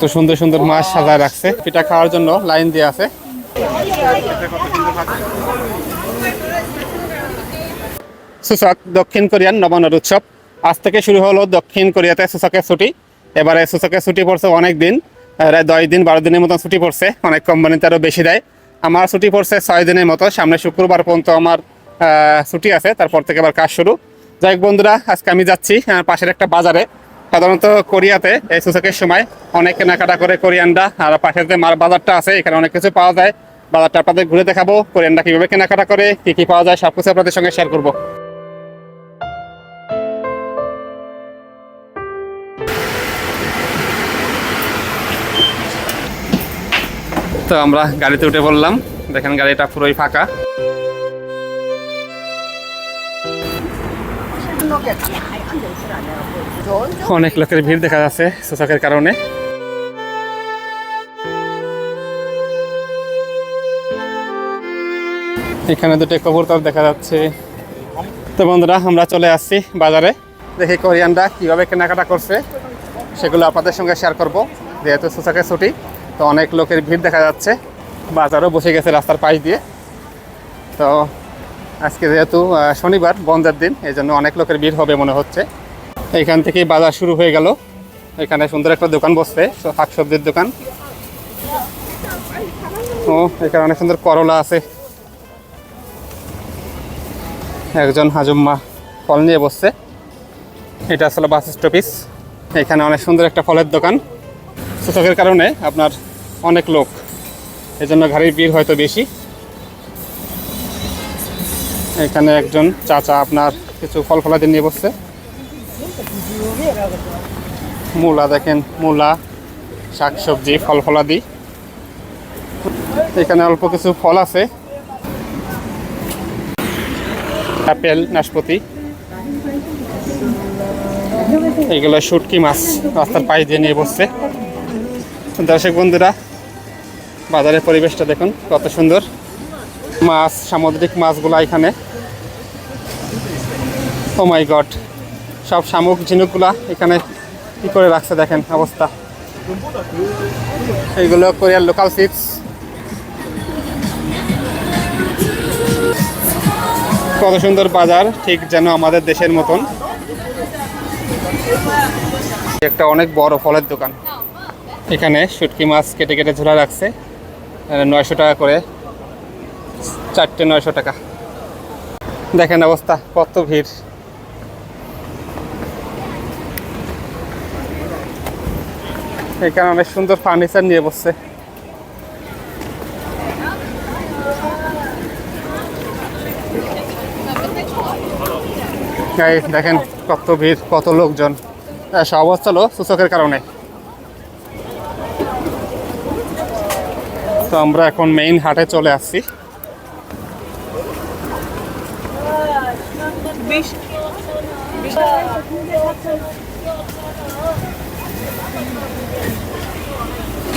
তো সুন্দর সুন্দর মাছ সাজায় রাখছে। পিঠা খাওয়ার জন্য লাইন দিয়ে আছে। সুসক দক্ষিণ কোরিয়ান নবান্নর উৎসব। আজ থেকে শুরু হলো দক্ষিণ কোরিয়াতে সুসাকের ছুটি। এবারে সুসাকের ছুটি পড়ছে অনেক দিন দশ দিন, বারো দিনের মতন ছুটি পড়ছে। অনেক কোম্পানিতে আরও বেশি দেয়। আমার ছুটি পড়ছে ছয় দিনের মতো। সামনে শুক্রবার পর্যন্ত আমার ছুটি আছে। তারপর থেকে আবার কাজ শুরু। যাই বন্ধুরা, আজকে আমি যাচ্ছি পাশের একটা বাজারে। সাধারণত কোরিয়াতে এই সুসাকের সময় অনেক কেনাকাটা করে কোরিয়ানরা, আর পাশের যে মার বাজারটা আছে, এখানে অনেক কিছু পাওয়া যায়। বাজারটা আপনাদের ঘুরে দেখাবো, কোরিয়ানরা কীভাবে কেনাকাটা করে, কী কী পাওয়া যায় সব কিছু আপনাদের সঙ্গে শেয়ার করব। তো আমরা গাড়িতে উঠে পড়লাম। দেখেন গাড়িটা পুরোই ফাঁকা। অনেক লোকের ভিড় দেখা যাচ্ছে সূচকের কারণে। এখানে দুটো কবুতর দেখা যাচ্ছে। তো বন্ধুরা, আমরা চলে আসছি বাজারে। দেখি কোরিয়ানরা কীভাবে কেনাকাটা করছে, সেগুলো আপনাদের সঙ্গে শেয়ার করব, যেহেতু সূচকের ছুটি, তো অনেক লোকের ভিড় দেখা যাচ্ছে। বাজারও বসে গেছে রাস্তার পাশ দিয়ে। তো আজকে যেহেতু শনিবার, বন্ধের দিন এই জন্য অনেক লোকের ভিড় হবে মনে হচ্ছে। এইখান থেকেই বাজার শুরু হয়ে গেল। এখানে সুন্দর একটা দোকান বসছে শাক সবজির দোকান। ও, এখানে অনেক সুন্দর করলা আছে। একজন হাজুম্মা ফল নিয়ে বসছে। এটা আসলে বাস স্টপিস এখানে অনেক সুন্দর একটা ফলের দোকান। সূচকের কারণে আপনার অনেক লোক এই জন্য গাড়ির ভিড় হয়তো বেশি। এখানে একজন চাচা আপনার কিছু ফল ফলাদি নিয়ে বসছে। মূলা দেখেন, মূলা, শাকসবজি ফল ফলাদি এখানে অল্প কিছু ফল আছে। আপেল, নাশপাতি। এগুলো শুটকি মাছ, রাস্তার পাশ দিয়ে নিয়ে বসছে। দর্শক বন্ধুরা, বাজারের পরিবেশটা দেখুন, কত সুন্দর। মাছ, সামুদ্রিক মাছগুলো এখানে। ও মাই গড সব শামুক, ঝিনুকগুলা এখানে কি করে রাখছে দেখেন অবস্থা। এইগুলো কোরিয়ার লোকাল চিপস কত সুন্দর বাজার, ঠিক যেন আমাদের দেশের মতন। একটা অনেক বড় ফলের দোকান। এখানে শুটকি মাছ কেটে কেটে ঝোলা রাখছে। নয়শো টাকা করে, চারটে নয়শো টাকা। দেখেন অবস্থা, কত ভিড়। এখানে অনেক সুন্দর ফার্নিচার নিয়ে বসছে। দেখেন কত ভিড়, কত লোকজন। সব হচ্ছে সূচকের কারণে। তো আমরা এখন মেইন হাটে চলে আসছি।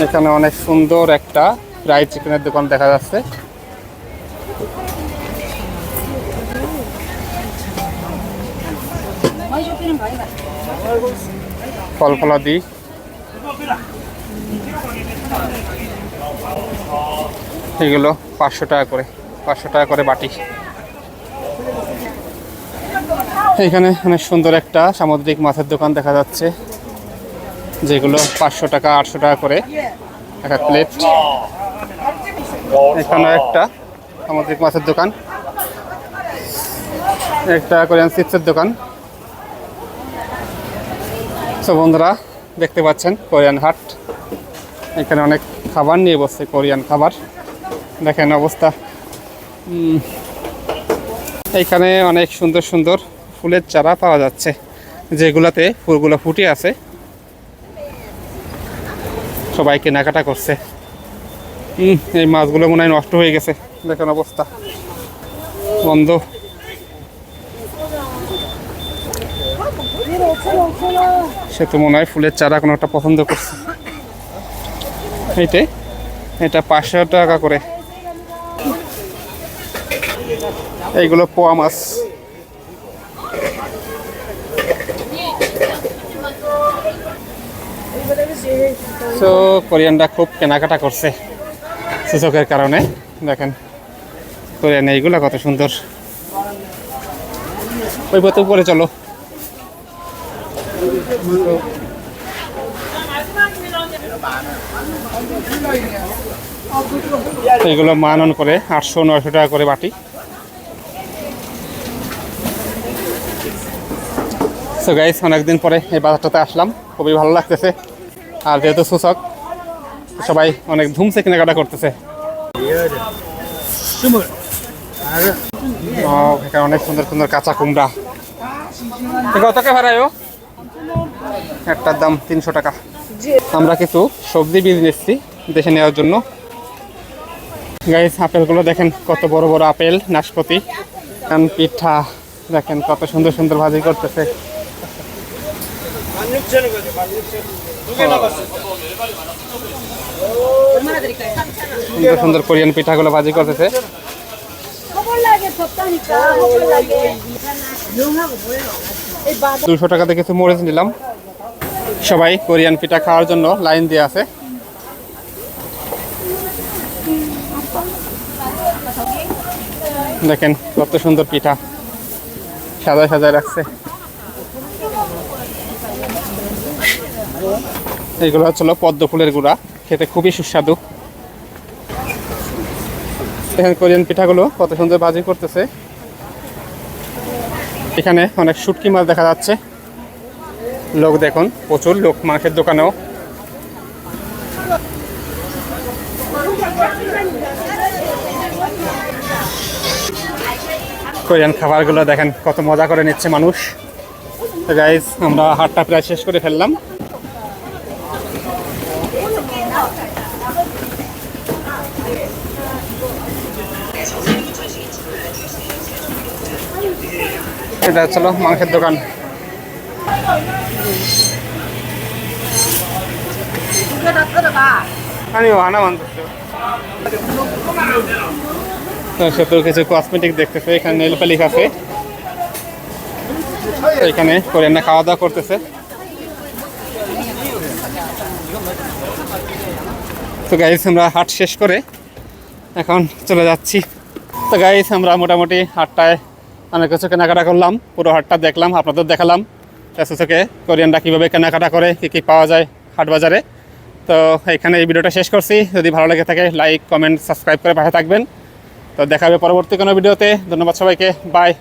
এখানে অনেক সুন্দর একটা ফ্রাইড চিকেনের দোকান দেখা যাচ্ছে। ফল ফলাদি এগুলো পাঁচশো টাকা করে, পাঁচশো টাকা করে বাটি। এখানে অনেক সুন্দর একটা সামুদ্রিক মাছের দোকান দেখা যাচ্ছে। যেগুলো পাঁচশো টাকা আটশো টাকা করে একটা প্লেট এখানে একটা সামুদ্রিক মাছের দোকান। একটা কোরিয়ান চিপসের দোকান। তো বন্ধুরা দেখতে পাচ্ছেন কোরিয়ান হাট। এখানে অনেক খাবার নিয়ে বসছে কোরিয়ান খাবার। দেখেন অবস্থা। উম, এইখানে অনেক সুন্দর সুন্দর ফুলের চারা পাওয়া যাচ্ছে যেগুলাতে ফুলগুলো ফুটে আছে। সবাই কেনাকাটা করছে। এই মাছগুলো মনে হয় নষ্ট হয়ে গেছে। দেখেন অবস্থা। বন্ধ। সে তো মনে হয় ফুলের চারা কোনো একটা পছন্দ করছে। এইটাই। এটা পাঁচশো টাকা করে। এইগুলো পোয়া মাছ। তো কোরিয়ানরা খুব কেনাকাটা করছে সূচকের কারণে। দেখেন কোরিয়ান এইগুলো কত সুন্দর। ওই পথে উপরে চলো। এইগুলো মানন করে আটশো নয়শো টাকা করে বাটি। সো গাইস অনেকদিন পরে এই বাজারটাতে আসলাম। খুবই ভালো লাগতেছে। আর যেহেতু সূচক সবাই অনেক ধুমসে কেনাকাটা করতেছে। ও, অনেক সুন্দর সুন্দর কাঁচা কুমড়া। এ কত টাকা ভাড়ায়ও একটার দাম তিনশো টাকা। আমরা কিছু সবজি বীজ নিচ্ছি দেশে নেওয়ার জন্য। গাইস আপেলগুলো দেখেন কত বড় বড় আপেল নাশপাতি। পিঠা দেখেন কত সুন্দর সুন্দর ভাজি করতেছে। সুন্দর সুন্দর কোরিয়ান পিঠাগুলো ভাজি করতেছে 허벌나게 덥다니까 허벌나게 용하고 뭐예요? 이 바- দুশো টাকাতে কিছু মরিচ নিলাম সবাই কোরিয়ান পিঠা খাওয়ার জন্য লাইন দিয়ে আছে দেখেন কত সুন্দর পিঠা সাদা সাজায় রাখছে এইগুলো হচ্ছিল পদ্ম ফুলের গুঁড়া, খেতে খুবই সুস্বাদু। এখানে কোরিয়ান পিঠাগুলো কত সুন্দর ভাজি করতেছে। এখানে অনেক শুটকি মাছ দেখা যাচ্ছে। লোক দেখুন, প্রচুর লোক মাংসের দোকানেও। কোরিয়ান খাবারগুলো দেখেন, কত মজা করে নিচ্ছে মানুষ। গাইজ আমরা হাটটা প্রায় শেষ করে ফেললাম। এটা চলো মাংসের দোকান। সকল কিছু কসমেটিক দেখতেছে, এখানে নেলপালি কাছে এখানে কোরিয়ানরা খাওয়া দাওয়া করতেছে। তো গাইজ আমরা হাট শেষ করে এখন চলে যাচ্ছি। তো গাইস আমরা মোটামুটি হাটটায় অনেক কিছু কেনাকাটা করলাম, পুরো হাটটা দেখলাম, আপনাদের দেখালাম। থেকে কোরিয়ানরা কীভাবে কেনাকাটা করে, কী কী পাওয়া যায় হাট বাজারে। তো এখানে এই ভিডিওটা শেষ করছি। যদি ভালো লেগে থাকে লাইক কমেন্ট সাবস্ক্রাইব করে পাশে থাকবেন। তো দেখা হবে পরবর্তী কোনো ভিডিওতে। ধন্যবাদ সবাইকে। বাই